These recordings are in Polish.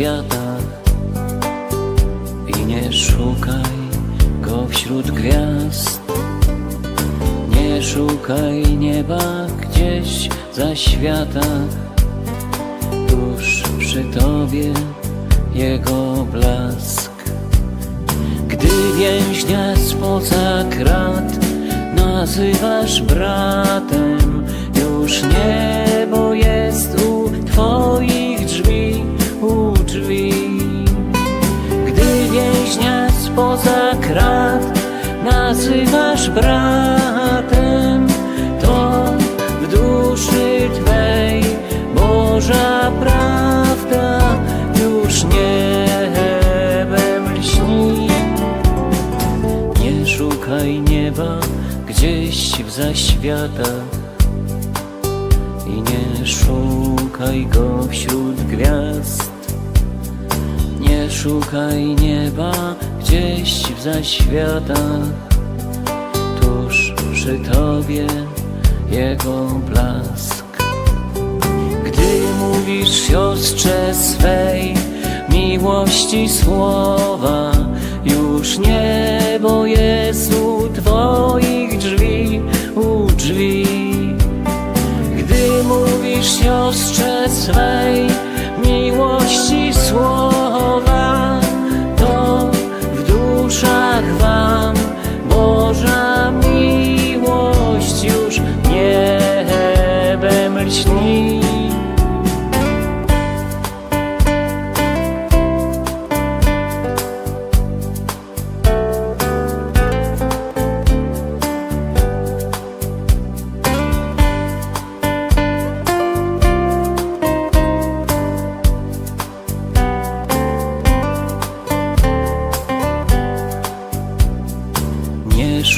światach i nie szukaj go wśród gwiazd. Nie szukaj nieba gdzieś za światach, tuż przy tobie jego blask. Gdy więźnia spoza krat nazywasz bratem, już niebo drzwi. Gdy więźnia spoza krat nazywasz bratem, to w duszy twej Boża prawda już niebem lśni. Nie szukaj nieba gdzieś w zaświatach i nie szukaj go wśród gwiazd. Szukaj nieba gdzieś w zaświatach, tuż przy tobie jego blask. Gdy mówisz siostrze swej miłości słowa, już niebo jest u twoich drzwi, u drzwi. Gdy mówisz siostrze swej miłości słowa,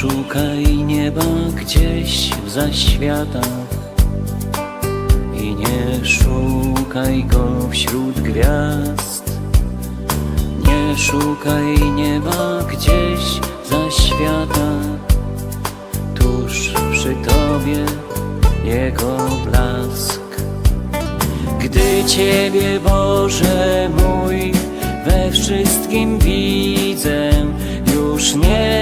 szukaj nieba gdzieś w zaświatach i nie szukaj go wśród gwiazd. Nie szukaj nieba gdzieś w zaświatach, tuż przy tobie jego blask. Gdy Ciebie, Boże mój, we wszystkim widzę, już niebo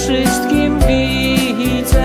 wszystkim widzę.